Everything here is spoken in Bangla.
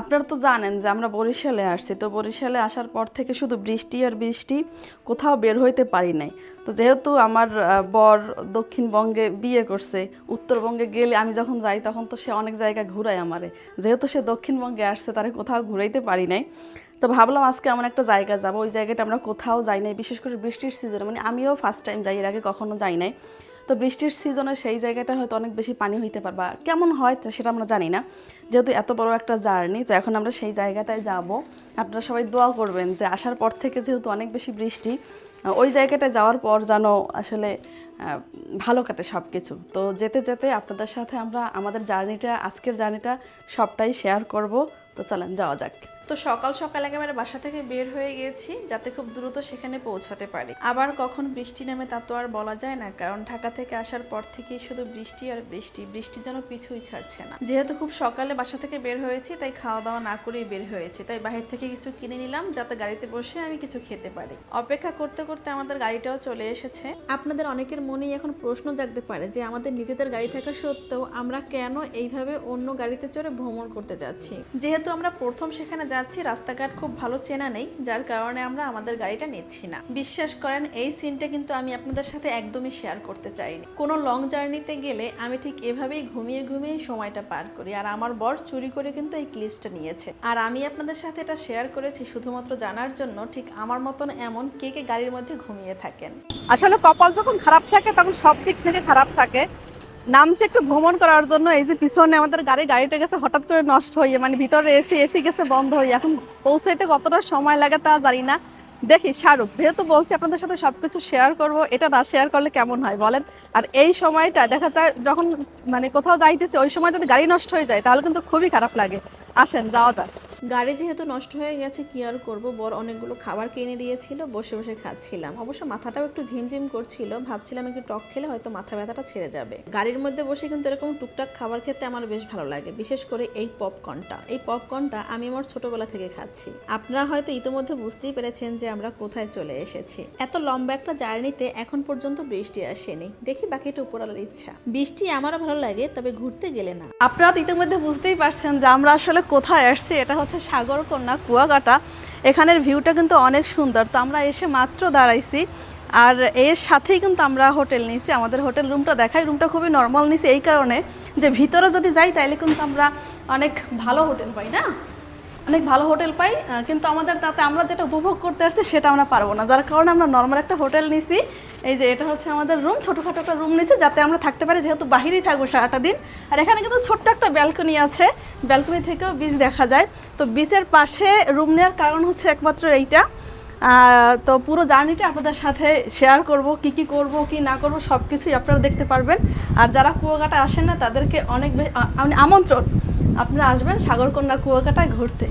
আপনারা তো জানেন যে আমরা বরিশালে আসছি, তো বরিশালে আসার পর থেকে শুধু বৃষ্টি আর বৃষ্টি কোথাও বের হইতে পারি নাই। তো যেহেতু আমার বর দক্ষিণবঙ্গে বিয়ে করছে, উত্তরবঙ্গে গেলে আমি যখন যাই তখন তো সে অনেক জায়গা ঘুরায় আমারে। যেহেতু সে দক্ষিণবঙ্গে আসছে, তারে কোথাও ঘুরাইতে পারি নাই। তো ভাবলাম আজকে এমন একটা জায়গা যাব, ওই জায়গাটা আমরা কোথাও যাই নাই, বিশেষ করে বৃষ্টির সিজনে মানে আমিও ফার্স্ট টাইম যাই, এর আগে কখনো যাই নাই। তো বৃষ্টির সিজনে সেই জায়গাটা হয়তো অনেক বেশি পানি হইতে পারবা কেমন হয় সেটা আমরা জানি না। যেহেতু এত বড় একটা জার্নি, তো এখন আমরা সেই জায়গাটায় যাব। আপনারা সবাই দোয়া করবেন যে আসার পর থেকে যেহেতু অনেক বেশি বৃষ্টি ওই জায়গাটায় যাওয়ার পর যেন আসলে ভালো কাটে সব কিছু তো যেতে যেতে আপনাদের সাথে আমরা আমাদের জার্নিটা আজকের জার্নিটা সবটাই শেয়ার করব। তো চলেন যাওয়া যাক। তো সকাল সকাল একেবারে বাসা থেকে বের হয়ে গেছি যাতে খুব দ্রুত সেখানে পৌঁছাতে পারি। আবার কখন বৃষ্টি নামে তা তো আর বলা যায় না কারণ ঢাকা থেকে আসার পর থেকেই শুধু বৃষ্টি আর বৃষ্টি। বৃষ্টি যেন পিছুই ছাড়ছে না। যেহেতু খুব সকালে বাসা থেকে বের হয়েছি তাই খাওয়া দাওয়া না করেই বের হয়েছি। তাই বাহির থেকে কিছু কিনে নিলাম যাতে গাড়িতে বসে আমি কিছু খেতে পারি। অপেক্ষা করতে করতে আমাদের গাড়িটাও চলে এসেছে। আপনাদের অনেকের মনেই এখন প্রশ্ন জাগতে পারে যে আমাদের নিজেদের গাড়ি থাকা সত্ত্বেও আমরা কেন এইভাবে অন্য গাড়িতে চড়ে ভ্রমণ করতে যাচ্ছি। যেহেতু আমরা প্রথম সেখানে যাচ্ছি, রাস্তাঘাট খুব ভালো চেনা নেই, যার কারণে আমরা আমাদের গাড়িটা নিচ্ছি না। বিশ্বাস করেন, এই সিনটা কিন্তু আমি আপনাদের সাথে একদমই শেয়ার করতে চাইনি। কোনো লং জার্নিতে গেলে আমি ঠিক এভাবেই ঘুমিয়ে ঘুমিয়ে সময়টা পার করি, আর আমার বর চুরি করে কিন্তু এই ক্লিপসটা নিয়েছে। আর আমি আপনাদের সাথে এটা শেয়ার করেছি শুধুমাত্র জানার জন্য, ঠিক আমার মতন এমন কে কে গাড়ির মধ্যে ঘুমিয়ে থাকেন। আসলে কপাল যখন খারাপ থাকে, তখন সব দিক থেকে খারাপ থাকে। নামছে একটু ভ্রমণ করার জন্য, এই যে পিছনে আমাদের গাড়ি, গাড়িটা গেছে, হঠাৎ করে নষ্ট হয়ে মানে ভিতরে এসি এসি গেছে, বন্ধ হয়ে, এখন পৌঁছাইতে কতটা সময় লাগে তা জানি না। দেখি শাহরুখ যেহেতু বলছি আপনাদের সাথে সবকিছু শেয়ার করব, এটা না শেয়ার করলে কেমন হয় বলেন? আর এই সময়টা, দেখা যায় যখন মানে কোথাও যাইতেছে, ওই সময় যদি গাড়ি নষ্ট হয়ে যায়, তাহলে কিন্তু খুবই খারাপ লাগে। আসেন, যাওয়া যাক। গাড়ি যেহেতু নষ্ট হয়ে গেছে, কি আর করব? বর অনেকগুলো খাবার কিনে দিয়েছিল, বসে বসে খাচ্ছিলাম। অবশ্য মাথাটাও একটু ঝিমঝিম করছিল, ভাবছিলাম একটু টক খেলে হয়তো মাথা ব্যথাটা ছেড়ে যাবে। গাড়ির মধ্যে বসে কিন্তু এরকম টুকটাক খাবার খেতে আমার বেশ ভালো লাগে, বিশেষ করে এই পপকর্নটা। এই পপকর্নটা আমি আমার ছোটবেলা থেকে খাচ্ছি। আপনারা হয়তো ইতিমধ্যে বুঝতেই পেরেছেন যে আমরা কোথায় চলে এসেছি। এত লম্বা একটা জার্নিতে এখন পর্যন্ত বৃষ্টি আসেনি। দেখি বাকিটা উপরালার ইচ্ছা। বৃষ্টি আমারও ভালো লাগে, তবে ঘুরতে গেলে না। আপনারা ইতিমধ্যে বুঝতেই পারছেন যে আমরা আসলে কোথায় আসছি, এটা হচ্ছে সাগরকন্যা কুয়াকাটা। এখানের ভিউটা কিন্তু অনেক সুন্দর। তো আমরা এসে মাত্র দাঁড়াইছি। আর এর সাথেই কিন্তু আমরা হোটেল নিয়েছি। আমাদের হোটেল রুমটা দেখাই। রুমটা খুবই নর্মাল নিয়েছি এই কারণে যে ভিতরে যদি যাই তাইলে কিন্তু আমরা অনেক ভালো হোটেল পাই, না? অনেক ভালো হোটেল পাই কিন্তু আমাদের তাতে আমরা যেটা উপভোগ করতে আসছি সেটা আমরা পারব না। যার কারণে আমরা নর্মাল একটা হোটেল নিয়েছি এই যে এটা হচ্ছে আমাদের রুম ছোটোখাটো একটা রুম নিয়েছি যাতে আমরা থাকতে পারি, যেহেতু বাহিরেই থাকব সারাটা দিন। আর এখানে কিন্তু ছোট্ট একটা ব্যালকনি আছে। ব্যালকনি থেকেও বিচ দেখা যায়। তো বিচের পাশে রুম নেওয়ার কারণ হচ্ছে একমাত্র এইটা। তো পুরো জার্নিটা আপনাদের সাথে শেয়ার করব, কি কি করব, কি না করব সব কিছুই আপনারা দেখতে পারবেন। আর যারা কুয়াকাটা আসেন না, তাদেরকে অনেক মানে আমন্ত্রণ। আপনারা আসবেন সাগরকন্যা কুয়াকাটায় ঘুরতে।